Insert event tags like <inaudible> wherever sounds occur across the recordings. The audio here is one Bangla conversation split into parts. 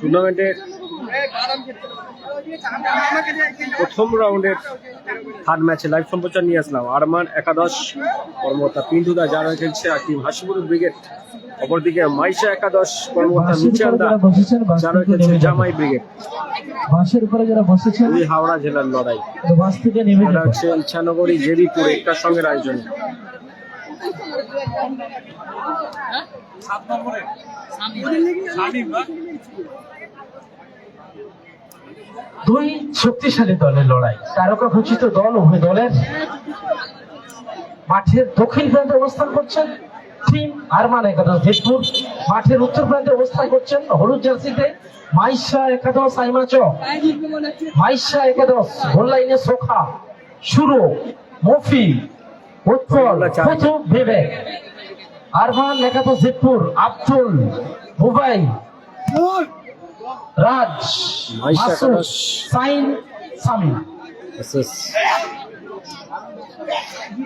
টুর্নামেন্টের প্রথম রাউন্ডের থার্ড ম্যাচে লাইভ সম্প্রচার নিয়ে আসলাম। আরমান একাদশ কর্মকর্তা পিন্টুদা যারা খেলছে আর টিম হাসিপুর ব্রিগেড অপরদিকে মাইশা একাদশ কর্মকর্তা মিচান্দা যারা খেলছে জামাই ব্রিগেড বাসের উপরে যারা বসেছেন দুই হাওড়া জেলার লড়াই। বাস থেকে নেমে এটা হচ্ছে ইচ্ছানগরী জেবিপুর একটার সঙ্গে আয়োজন দুই শক্তিশালী দলের লড়াই। তারকা ঘোষিত দল উভয় দলের মাঠের দক্ষিণ প্রান্তে অবস্থান করছেন টিম আরমান একাদশ জেতপুর। মাঠের উত্তর প্রান্তে অবস্থান করছেন হলুদ জার্সিতে মাইশা একাদশ আইমাচ মাইশা একাদশ গোল লাইনে সোখা সুরো মফি উৎপল কুতুব বিবেক আরমান একাদশ জেতপুর আব্দুল মুবাই রাজ। সাইন সামি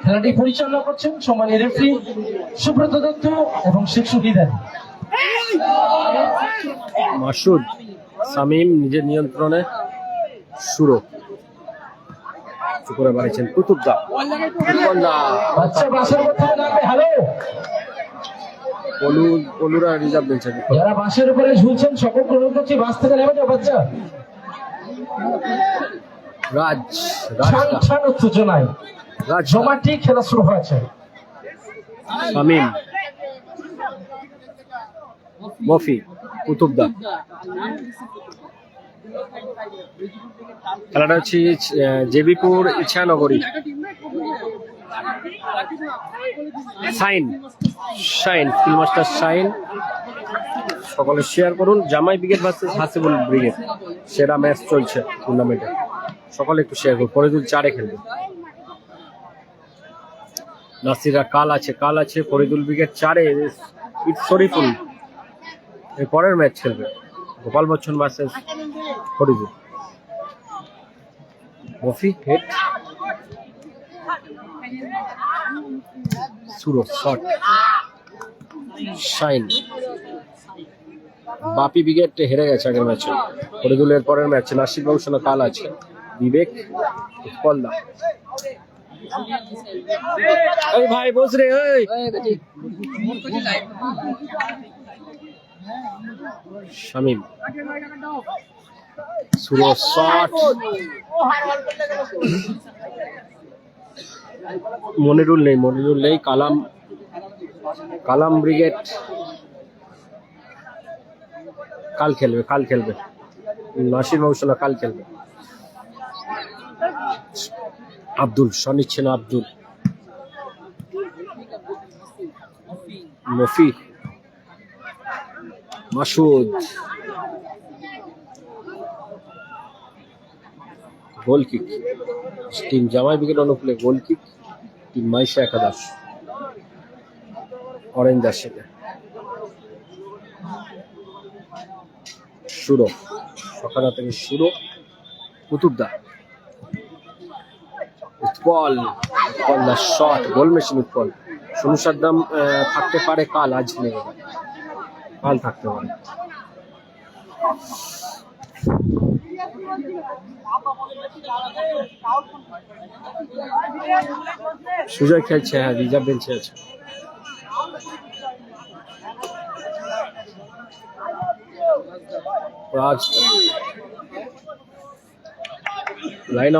খেলাটি পরিচালনা করছেন সম্মানীয় রেফারি সুব্রত দত্ত এবং শিক্ষু বিদারী মাসুদ সামিম নিজের নিয়ন্ত্রণে সুরো করে বাড়িয়েছেন কুতুবদা কুতুবদা। বাচ্চা বাসের মধ্যে নামবে হ্যালো। পলু পলুরা রিজার্ভ বেঞ্চে যারা বাসের উপরে ঝুলছেন সকল গ্রহণ করছি বাস থেকে নেমে যাও বাচ্চা। রাজ ছান উত্তেজনায়। রাজ। জমাটি খেলা শুরু হয়েছে। সামিম মফি কুতুবদা। খেলাটা হচ্ছে জেবিপুর ইচ্ছানগরী সাইন শাইন, ফিল্ড মাস্টার শাইন। সকলে শেয়ার করুন। জামাই ব্রিগেড ভার্সেস হাসিবুল ব্রিগেড। সেরা ম্যাচ চলছে টুর্নামেন্টে সকলে একটু শেয়ার করুন। ফরিদুল চারে খেলবে নাসিরা কাল আছে কাল আছে ফরিদুল ব্রিগেড চারে। ইট শরীফুল। এর পরের ম্যাচ খেলবে। Gopal Bachchan versus Faridul. Mofi head. Suro shot shine. Bapi brigade হেরে গেছে আগের ম্যাচে। ফরিদুলের পরের ম্যাচে নাসির বংশনা কাল আছে। বিবেক, উৎপলদা। এই ভাই, বস রে, এই। শামিম। সুরো শট মনিরুল নেই মনিরুল নেই। কালাম কালাম ব্রিগেড কাল খেলবে কাল খেলবে। নাসির মৌসুমা কাল খেলবে। Abdul শনিচ্ছেন Abdul. Mofi Masud. Goal kick team জামাই ব্রিগেড অনুকূলে গোল কিক টিম মাইশা একাদশ অরেঞ্জ জার্সিতে সুরো সকাল থেকে সুরো কুতুবদা উৎপল উৎপল না shot goal machine Utpal Sonu Saddam থাকতে পারে কাল, আজ নেই। কাল থাকতে পারে। সুজয় খেলছে হ্যাঁ রিজার্ভ বেঞ্চে আছে। রাজ।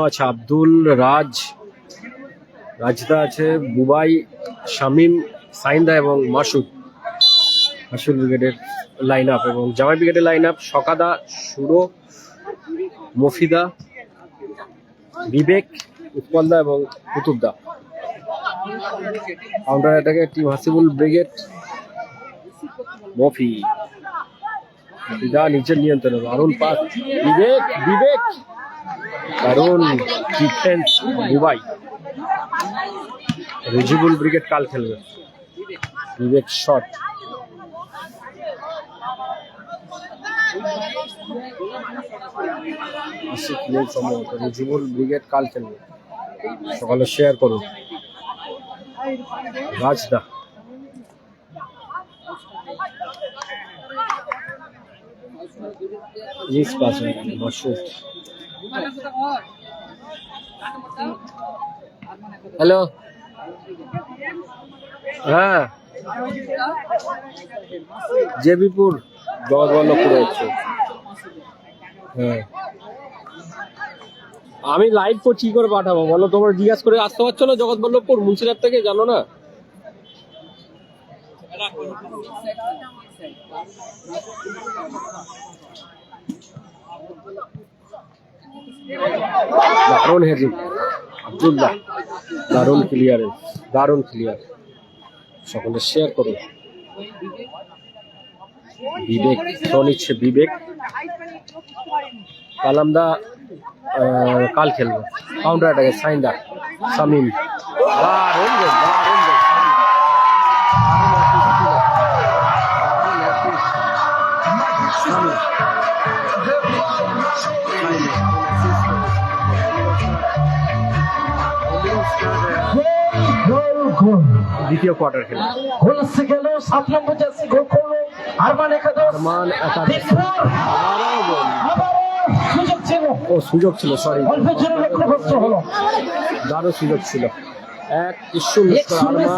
আছে, আব্দুল, রাজ। রাজদা আছে, বুবাই, শামিম, সাইন্দা এবং মাসুদ। মাসুদ ব্রিগেডের লাইন আপ এবং জামাই ব্রিগেডের লাইন আপ সকাদা সুরো মফিদা, বিবেক, উৎপলদা এবং কুতুবদা। কাউন্টার অ্যাটাকে টিম হাসিবুল ব্রিগেড মফি। মফিদা নিচের নিয়ন্ত্রণে দারুণ পাস বিবেক বিবেক। দারুণ ডিফেন্স দুবাই রেজিবুল ব্রিগেড কাল খেলবে। বিবেক শট নেই সম্ভবত রেজিবুল ব্রিগেড কাল খেলবে সকালে শেয়ার করুন রাজদা। হয়ে হ্যালো হ্যাঁ। জেবিপুর। জগৎবল্লভপুরে হচ্ছে হ্যাঁ। আমি লাইভ করছি কি করে পাঠাবো বলো? তোমরা জিজ্ঞাসা করে আসতে পারছ না জগৎবল্লভপুর মুন্সিরাত থেকে জানো না? দারুণ হেডিং আব্দুল্লাহ, দারুণ ক্লিয়ারেন্স দারুণ ক্লিয়ার সকলে শেয়ার করুন বিবেক থ্রো নিচ্ছে বিবেক। কালামদা কাল খেলবে। কাউন্টার অ্যাটাকে সাইন্দা সামিম দারুণ গোল দারুণ গোল সামিম গোল গোল দ্বিতীয় কোয়ার্টার খেলে গোল এসে গেল সাত নম্বর জার্সি গোল করল। আরমান একাদশ। আরমান একাদশ। সুযোগ ছিল। ও সুযোগ ছিল সরি দারুণ সুযোগ ছিল। এক সামিম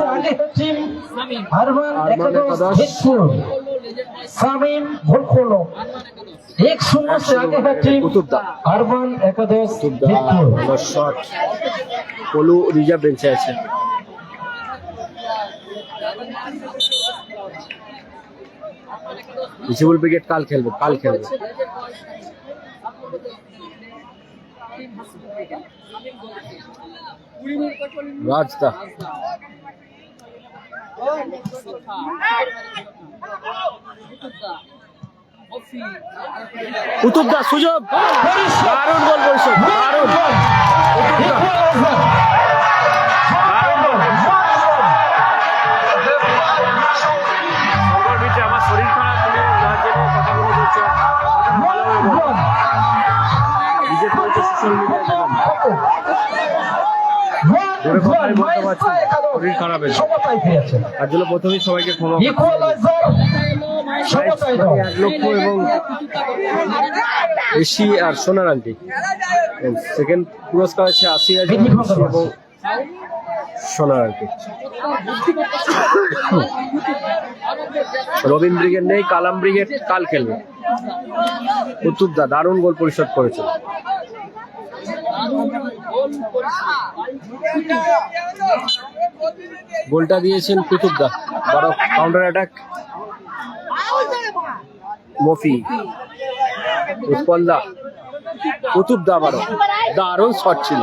এক শূন্য আগে হচ্ছে আরবান একাদশ শট রিজার্ভ বেঞ্চে আছে। রিসিবল ব্রিগেড কাল খেলবে কাল খেলবে। রাজদা। কুতুবদা সুযোগ। দারুণ গোল পরিশোধ দারুণ। আমার শরীর খারাপ। নিজের সোশ্যাল মিডিয়ায় জোরে কথাই বলতে পারছি শরীর খারাপ হয়েছে। তার জন্য প্রথমেই সবাইকে ক্ষমা করছি। ইকুয়ালাইজার সমতায় দাও। এক লক্ষ এবং এশি আর সোনার আন্টি সেকেন্ড পুরস্কার আছে আশি হাজার এবং সোনার আন্টি রবিন ব্রিগেড নেই কালাম ব্রিগেড কাল খেলবে। কুতুবদা দারুণ গোল পরিশোধ করেছে। গোলটা দিয়েছেন কুতুবদা বড় কাউন্টার অ্যাটাক মফি উৎপলদা কুতুবদা আবারও দারুণ শট ছিল।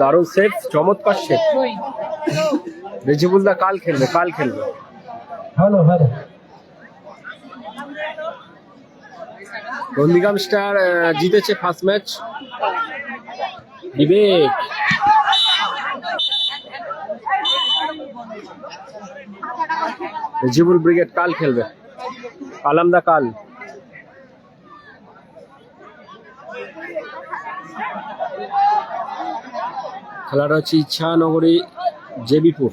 দারুণ সেফ চমৎকার সেফ রেজিবুলদা কাল খেলবে কাল খেলবে। ভালো ভালো। নন্দীগ্রাম স্টার জিতেছে first match Vivek. Rejibul brigade কাল খেলবে। আলামদা কাল। খেলাটা হচ্ছে ইচ্ছানগরী জেবিপুর,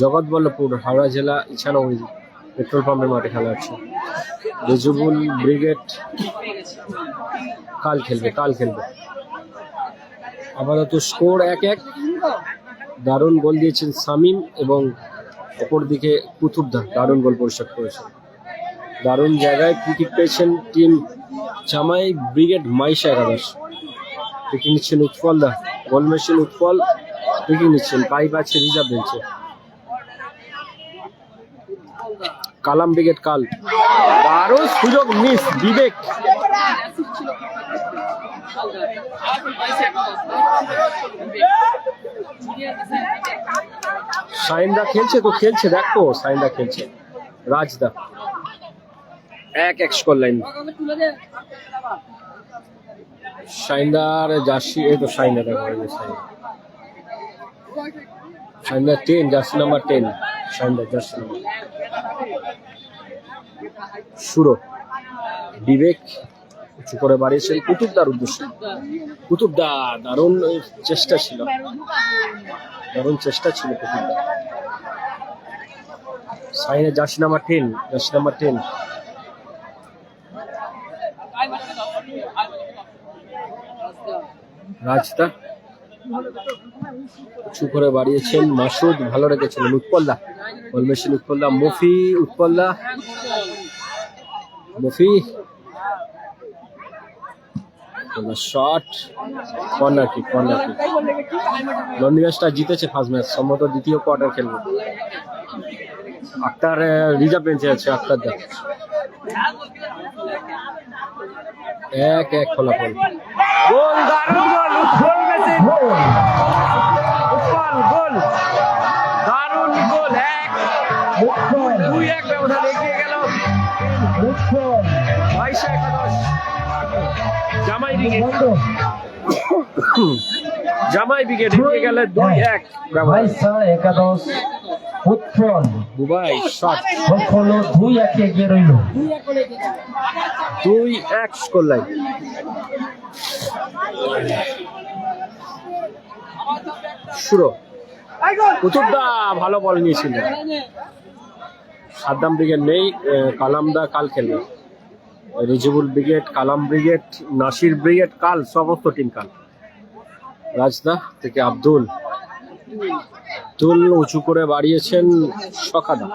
জগৎবল্লভপুর, হাওড়া জেলা ইচ্ছানগরী পেট্রোল পাম্পের মাঠে খেলা হচ্ছে। রেজিবুল ব্রিগেড কাল খেলবে কাল খেলবে। আপাতত স্কোর এক এক। দারুণ গোল দিয়েছেন সামিম এবং অপর দিকে কুতুবদা দারুণ গোল পরিশোধ করেছেন। দারুণ জায়গায় ক্রিকেট পেয়েছেন টিম জামাই ব্রিগেড মাইশা একাদশ। উইকেট নিচ্ছেন উৎপল দা। Goal machine Utpal. উইকেট নিচ্ছেন পাইপ আছে রিজার্ভ বেঞ্চে। কালাম ব্রিগেড কাল। আরও সুযোগ মিস বিবেক। সাইনদা খেলছে তো, খেলছে, দেখো সাইনদা খেলছে। রাজদা। এক এক স্কোর লাইন সাইনদার জার্সি, এই তো সাইনদা দেখো সাইনদা টেন জার্সি নাম্বার টেন সাইনদা, জার্সি নাম্বার সুরো। বিবেক উঁচু করে বাড়িয়েছেন কুতুবদার উদ্দেশ্যে। কুতুবদা দারুণ চেষ্টা ছিল। দারুণ চেষ্টা ছিল কুতুবদা সাইনের jersey number ten, jersey number ten. Rajda, উঁচু করে বাড়িয়েছেন মাসুদ, ভালো রেখেছিলেন উৎপল্লা কলমেশিন উৎপল্লা Mofi উৎপল্লা Mofi shot corner kick corner kick লন্ডনিয়াসটা জিতেছে ফার্স্ট ম্যাচ সম্ভবত দ্বিতীয় কোয়ার্টার খেলবে। আক্তার রিজার্ভ বেঞ্চে আছে আক্তার দা। এক এক ফলাফল। গোল দারুণ গোল উৎপল গোল উৎপল গোল দারুণ গোল এক। দুই এক ব্যবধান এগিয়ে গেল। উৎপল জামাই ব্রিগেড। জামাই ব্রিগেড এগিয়ে গেলে দুই এক একাদশ দুবাই শট। দুই একে এগিয়ে রইল। দুই এক স্কোর লাইন শুরু কুতুবদা ভালো বল নিয়েছিল। সাদ্দাম ব্রিগেড নেই আহ, কালামদা কাল খেলবে। Rejibul brigade, Kalam brigade, Nasir brigade, কাল, সমস্ত টিম কাল। রাজদা থেকে আব্দুল। আব্দুল উঁচু করে বাড়িয়েছেন সখাদা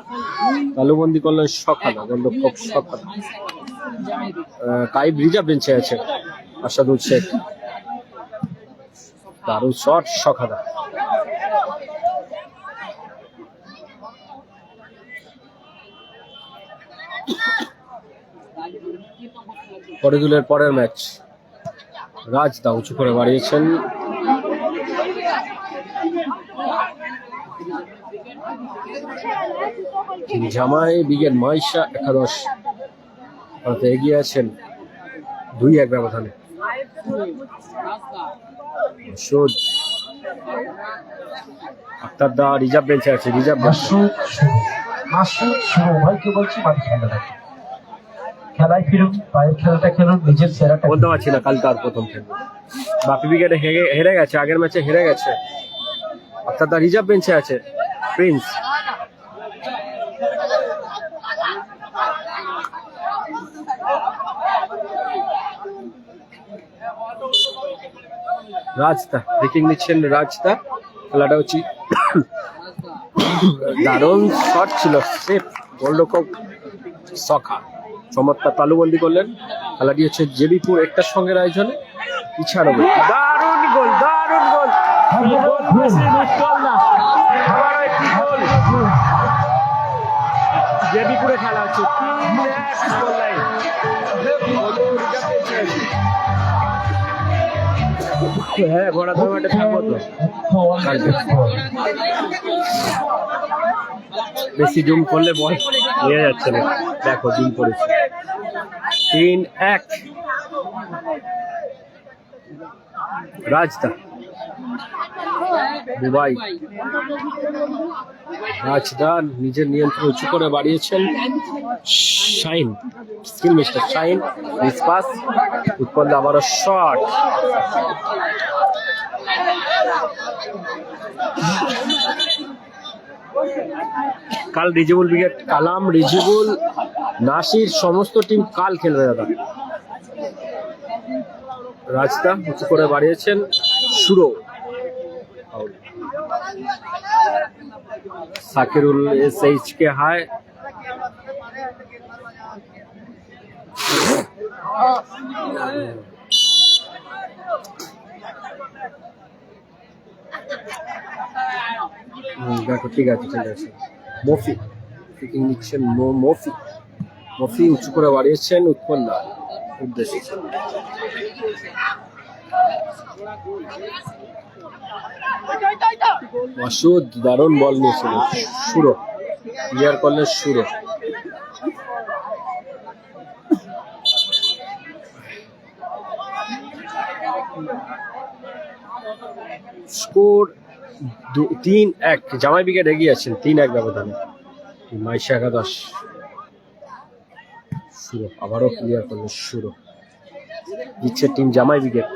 তালুবন্দি করলেন সখাদা গন্ধক্ষক সখাদা কাইব রিজার্ভ বেঞ্চে আছে আসাদুল শেখ। দারুণ শট সখাদা ফরিদুলের পরের ম্যাচ। রাজদা উঁচু করে বাড়িয়েছেন। জামাই বিগের মাইশা একাদশ ভারতে এগিয়ে আছেন দুই এক ব্যবধানে। সুদ আক্তার দা, রিজার্ভ বেঞ্চে আছে, রিজার্ভ ভাইকে বলছি খেলা দেখো খেলায় ফিরুন পায়ের খেলাটা খেলুন নিজের সেরাটা বলতে পারছি না কালকে আর প্রথম খেলবে বাপি উইকেটে হেরে হেরে গেছে আগের ম্যাচে হেরে গেছে। অর্থাৎ তার রিজার্ভ বেঞ্চে আছে প্রিন্স রাজদা ব্রেকিং নিচ্ছেন রাজদা। খেলাটা হচ্ছে <coughs> দারুণ শট ছিল সেফ গোলরক্ষক সখা। চমৎকার তালুবন্দি করলেন। খেলাটি হচ্ছে জেবিপুর একটার সঙ্গে আয়োজনে। ইছানব্বই। দারুণ গোল দারুণ গোল। জেবিপুরে খেলা হচ্ছে। হ্যাঁ ঘোড়া তোমার মাঠে থাকব তো। বেশি জুম করলে বল। নিয়ে যাচ্ছে না। দেখো জুম করেছে। তিন, এক। রাজদা। দুবাই। রাজদা নিজের নিয়ন্ত্রণ উঁচু করে বাড়িয়েছেন Shain skill mister Shain pass উৎপন্ন আবারও শট। কাল রিজিবুল ব্রিগেড কালাম রিজিবুল নাসির সমস্ত টিম কাল খেলবে দাদা। রাজদা উঁচু করে বাড়িয়েছেন Suro. Sakirul S H K হায় দেখো, ঠিক আছে ঠিক আছে। মফি নিচ্ছেন মফি মফি উঁচু করে বাড়িয়েছেন উৎপন্ন উদ্দেশ্যে। দারুণ বল নিয়েছিল, সুর। ক্লিয়ার করলেন সুর। স্কোর তিন এক জামাই উইকেট এগিয়ে আছেন, তিন এক ব্যবধানে। মাইশা একাদশ। শুরু, আবারও ক্লিয়ার করল শুরু। দিচ্ছে টিম জামাই উইকেট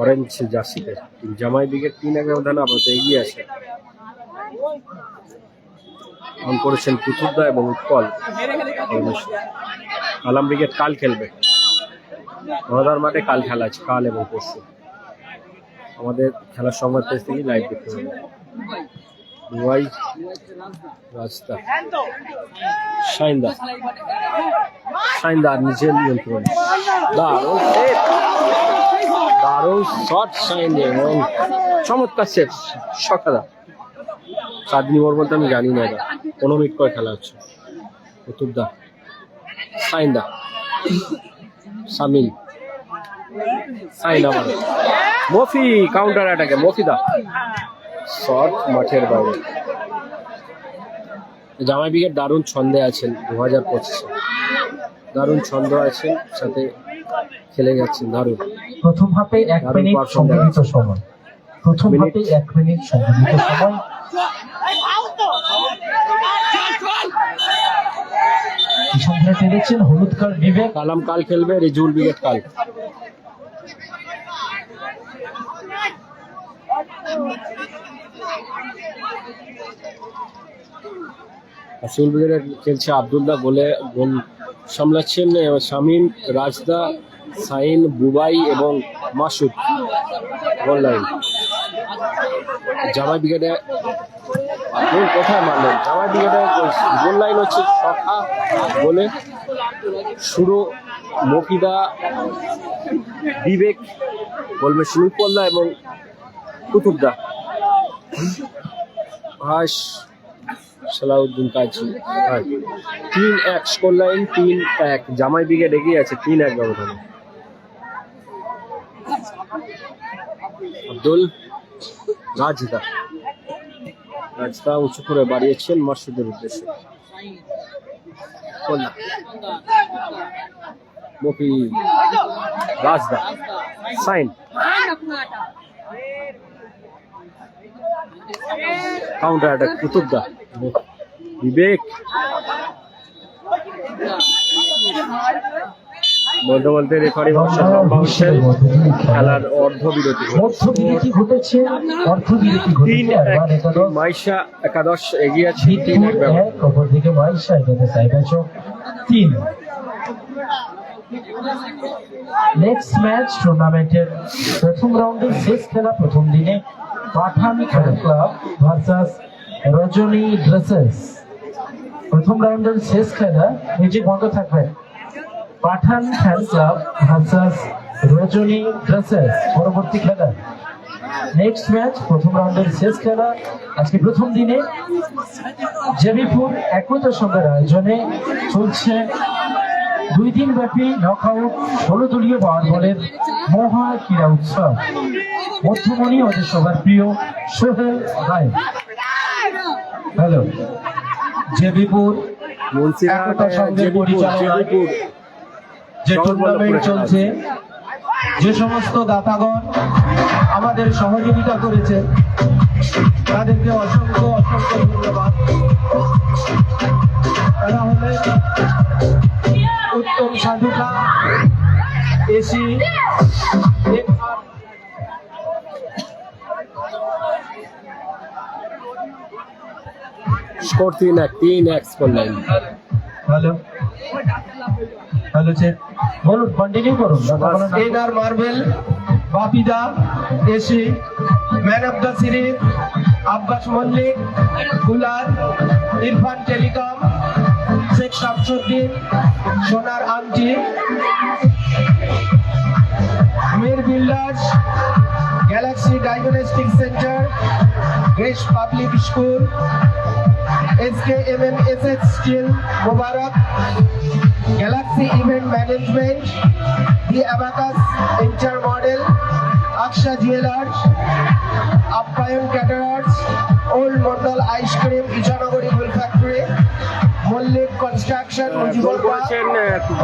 অরেঞ্জ জার্সিতে টিম জামাই উইকেট তিন এক ব্যবধানে আপাতত এগিয়ে আছে। অন করেছেন পুতুলদা এবং উৎপল। আলাম উইকেট কাল খেলবে। নদার মাঠে কাল খেলা আছে, কাল এবং পরশু। আমাদের খেলার সংবাদ পেজ থেকেই লাইভ দেখতে পাবেন। দুবাই, রাস্তা। শাইনদা শাইনদা নিজের নিয়ন্ত্রণ। দারুণ। set! দারুণ শট শাইন এবং চমৎকার সেট সকালা। চাঁদনি মোড় বলতে আমি জানি না এটা। পনেরো মিনিট করে খেলা হচ্ছে। প্রতুবদা সাইন্দা। সামিল। সাইন আবার। মফি কাউন্টার অ্যাটাকে মফিদা। শট মাঠের বাইরে। জামাই বিগের দারুণ ছন্দে আছেন দু হাজার পঁচিশে। দারুণ ছন্দ আছেন সাথে খেলে যাচ্ছেন দারুণ। প্রথম হাফে এক মিনিট। সময়। প্রথম হাফে এক মিনিট সময়। টেনেছেন হলুদ কার্ড বিবেক কালাম কাল খেলবে রিজুল বিগেট কাল। ব্রিগেডের খেলছে আবদুল্লাহ গোলে গোল সামলাচ্ছেন শামীম, রাজদা, সাইন, বুবাই এবং মাসুদ গোল লাইন জামাই ব্রিগেডে গোল কোথায় মারলেন? জামাই ব্রিগেডে গোল লাইন হচ্ছে সখা গোলে। শুরু মফিদা বিবেক বলবে সুনুপল্লা এবং কুতুবদা হাস সালাউদ্দিন কাজী। তিন এক স্কোর লাইন তিন এক। জামাই ব্রিগেড এগিয়ে আছে, তিন এক ব্যবধানে। আব্দুল রাজদা। রাজদা উঁচু করে বাড়িয়েছেন মাসুদের উদ্দেশ্যে। মফি রাজদা। সাইন। কাউন্টার অ্যাটাক কুতুবদা। বিবেক। বলতে বলতে রেফারি লম্বা খেলার অর্ধ বিরতি মধ্য ঘটেছে অর্থ বিরতি তিন মাইশা একাদশ এগিয়ে আছে। তিন এক অপর দিকে মাইশা একাদশ আইবাচক তিন। নেক্সট ম্যাচ টুর্নামেন্টের প্রথম রাউন্ডের শেষ খেলা প্রথম দিনে Pathan club versus Rajani dresses প্রথম রাউন্ডের শেষ খেলা নিজে বন্ধ থাকবে। Pathan fan club versus Rajani dresses পরবর্তী খেলা। নেক্সট ম্যাচ প্রথম রাউন্ডের শেষ খেলা। আজকে প্রথম দিনে জেবিপুর একতার সঙ্গের আয়োজনে চলছে দুই দিন ব্যাপী নকআউট ষোলো দলীয় বার বলের মহা ক্রীড়া উৎসব। মধ্যমণি ওদের সবার প্রিয় সোহেল রায়। হ্যালো। জেবিপুর মুন্সিরহাট একতা পরিচালনায় যে টুর্নামেন্ট চলছে যে সমস্ত দাতাগণ আমাদের সহযোগিতা করেছে তাদেরকে অসংখ্য অসংখ্য ধন্যবাদ। তারা হলে উত্তম সাধুকা এসি স্কোর তিন এক তিন এক score line hello. Hello check. বলুন কন্টিনিউ করুন। এনার marble বাপিদা AC man of the series Abbas Mallick cooler Irfan telecom Sheikh Shamsuddin সোনার আংটি Mir builders galaxy diagnostic centre grace public school SK M M S S steel Mobarak galaxy event management the abacus inter model Aksha jewellers Apyayan caterers old Mondal ice cream ইটানগরী full factory Mallick construction goal Mujibur করেছেন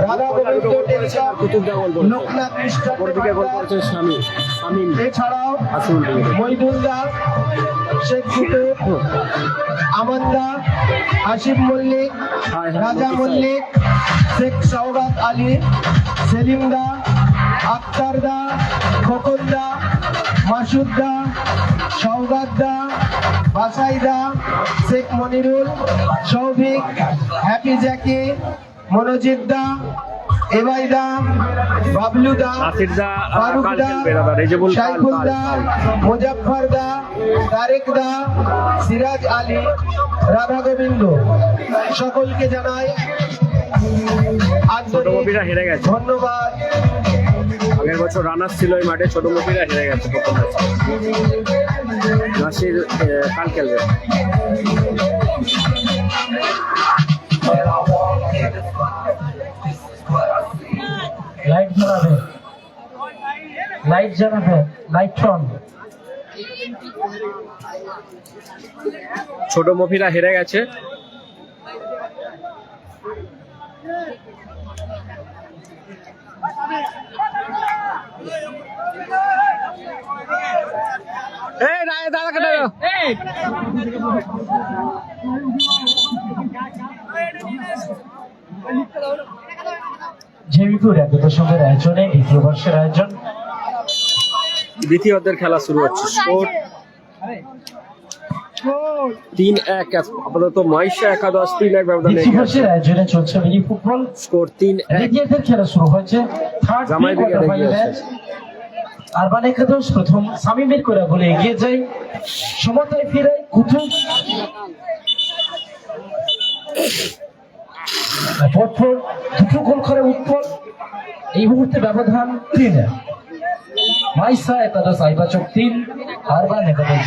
রাধা গোবিন্দ টেলিকম কুতুবদা লোকনাথ মিষ্টান্ন উপর দিকে করেছেন। স্বামী এছাড়াও ব্রিগেড মহিদুল্লাহ শেখ কুতুব আমান্দা আসিফ মল্লিক রাজা মল্লিক মল্লিক শেখ সৌগাত আলী সেলিম দা আক্তার দা খোকন দা মাসুদ দা সৌগাত দা বাসাই দা শেখ মনিরুল সৌভিক হ্যাপি জ্যাকি মনোজিৎ দা এবাই দা বাবলু দা নাসির দা আহ, ফারুক দা খেলবে দাদা রেজেবুল কাল সাইফুল কাল দা কাল। মুজাফফর দা তারেক দা সিরাজ আলী রাধা গোবিন্দ। সকলকে জানাই আন্তরিক হেরে গেছে। ধন্যবাদ। আগের বছর রানার ছিল এই মাঠে ছোট কপিরা হেরে গেছে প্রথম ম্যাচে নাসির কাল খেলবে জ্বালাবে লাইট জ্বালাবে লাইট অন ছোট মফিরা হেরে গেছে। এই রায় দাদাকে দাও। জেবিপুর একতা সংঘের আয়োজনে দ্বিতীয় বর্ষের আয়োজন। দ্বিতীয় অর্ধের খেলা শুরু হচ্ছে। স্কোর তিন এক আপাতত মহিষা একাদশ তিন এক ব্যবধানে দ্বিতীয় আয়োজনে চলছে মিনি ফুটবল। স্কোর তিন এক। দ্বিতীয়দের খেলা শুরু হয়েছে। Third quarter final match urban একাদশ প্রথম সামিমের করে বলে এগিয়ে যায়। সমতায় ফিরে কুতুব। পরপর দুটো গোল করে উৎপল। এই মুহূর্তে ব্যবধান তিন। মাইসা, একাদশ, আইবাচক তিন আরবান একাদশ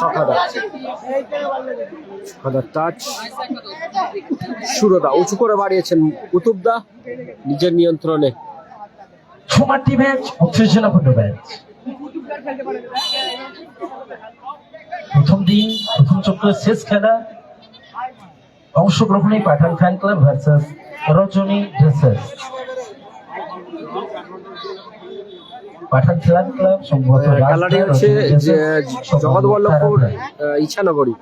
সকাদা সকাদা টাচ সুরদা, উঁচু করে বাড়িয়েছেন কুতুবদা নিজের নিয়ন্ত্রণে। ছমাটি ম্যাচ উত্তেজনাপূর্ণ ম্যাচ প্রথম দিন, প্রথম চক্রের শেষ খেলা। অংশগ্রহণে Pathan fan club versus Rajani dressers Pathan fan club সম্ভবত খেলাটি হচ্ছে যে জগৎবল্লভপুর ইছানগরী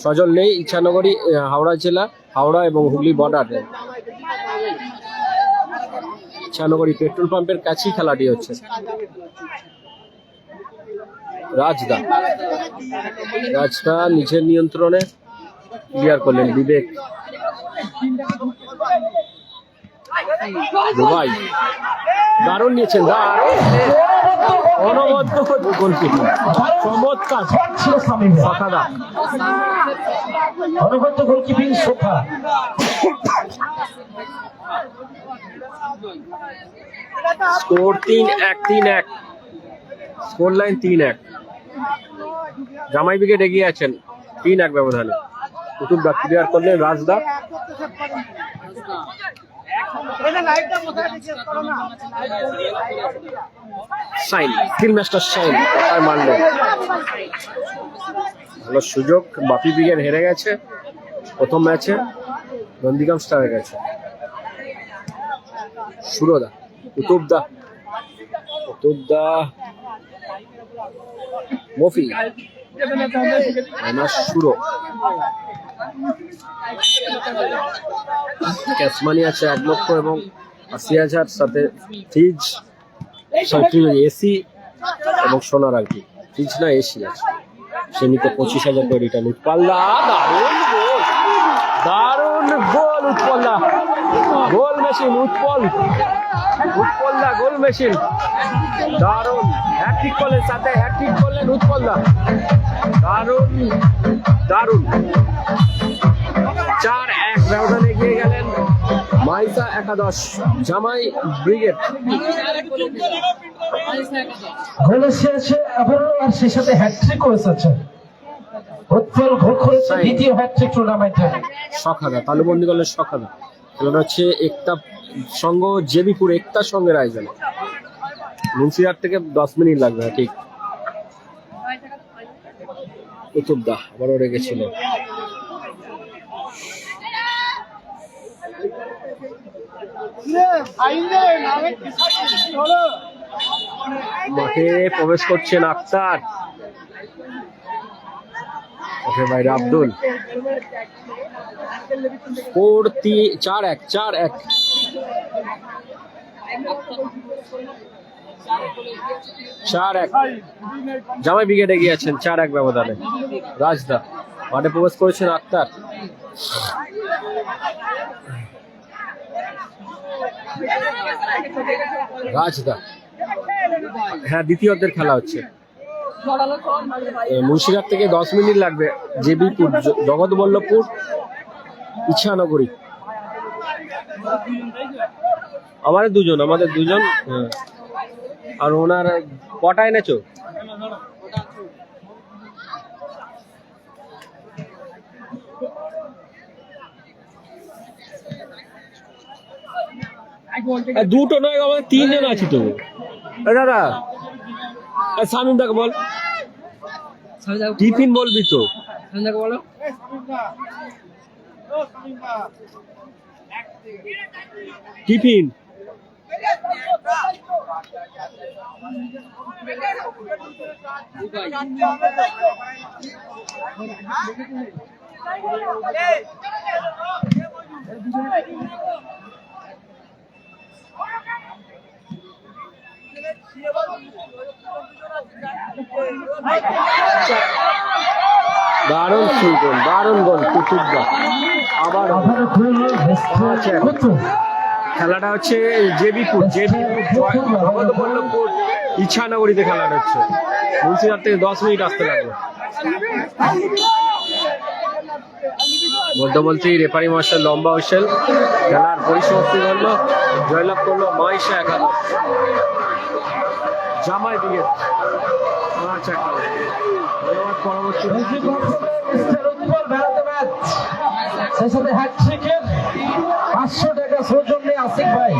সজল নেই ইছানগরী আহ, হাওড়া জেলা হাওড়া এবং হুগলি বর্ডারে ইছানগরী পেট্রোল পাম্পের কাছেই খেলাটি হচ্ছে। রাজদা। রাজদা নিজের নিয়ন্ত্রণে ক্লিয়ার করলেন বিবেক। দুবাই। দারুণ নিয়েছেন দারুণ। অনবদ্য গোলকিপিং চমৎকার। অনবদ্য গোলকিপিং সোফা। স্কোর তিন এক তিন এক। স্কোর লাইন তিন এক। জামাই ব্রিগেড এগিয়ে আছেন তিন এক ব্যবধানে। কুতুব দা ক্লিয়ার করলেন রাজদা। সাইন স্কিল মাস্টার সাইন কথায় মানলেন ভালো সুযোগ। বাপি ব্রিগেড হেরে গেছে। প্রথম ম্যাচে নন্দীগ্রাম স্টার গেছে। সুরদা, কুতুবদা কুতুবদা মফি সুরো। ক্যাশমানি আছে এক লক্ষ এবং আশি হাজার, সাথে ফ্রিজ এসি এবং সোনার আর কি ফ্রিজ না এসি আছে। সে নিতে পঁচিশ হাজার করে রিটার্ন উৎপাল্লা। দারুণ গোল! দারুণ goal উৎপল্লা। Goal machine Utpal. উৎপল্লা, goal machine দারুণ। হ্যাট্রিক করলেন সাথে হ্যাট্রিক করলেন উৎপল্লা। দারুণ দারুণ। চার এক ব্যবধানে এগিয়ে গেলেন মাইসা একাদশ জামাই ব্রিগেড। গোল এসেছে আবারও আর সেই সাথে হ্যাট্রিক এসেছে উৎপল গোল করেছে দ্বিতীয় হ্যাট্রিক টুর্নামেন্টে সখাদা তালুবন্দি করলেন সখাদা খেলাটা হচ্ছে একতা সঙ্গ জেবিপুর একতার সঙ্গের আয়োজন। মুন্সিরহাট থেকে দশ মিনিট লাগবে ঠিক। কুতুবদা আবারও রেগেছিল মাঠে প্রবেশ করছেন আক্তার। মাঠের বাইরে আব্দুল। ফোর তিন চার এক চার এক। চার এক। জামাই ব্রিগেডে গিয়েছেন, চার এক ব্যবধানে। রাজদা মাঠে প্রবেশ করেছেন আক্তার। রাজদা। হ্যাঁ দ্বিতীয়দের খেলা হচ্ছে। মুন্সিরহাট থেকে দশ মিনিট লাগবে, জেবিপুর জগৎবল্লভপুর ইচ্ছানগরী আমাদের দুজন আমাদের দুজন হ্যাঁ। আর ওনার কটা এনেছো? দুটো নয় আমাদের তিনজন আছি তো। দাদা শামিম দাকে বল। টিফিন বলবি তো বলো। টিফিন। দারুণ গোল দারুণ গোল কুতুবদা আবার। কুতুব খেলাটা হচ্ছে জেবিপুর জেবিপুর জগৎবল্লভপুর ইচ্ছানগরীতে খেলাটা হচ্ছে। মুন্সিরহাট থেকে দশ মিনিট আসতে লাগবে বলতে বলতেই রেফারি মাস্টার লম্বা হুসেল খেলার পরিসমাপ্তি করল জয়লাভ করল মাইশা একাদশ। জামাই ধন্যবাদ পরবর্তী সেই সাথে হ্যাট্রিকের পাঁচশো টাকা সৌজন্যে আসিফ ভাই।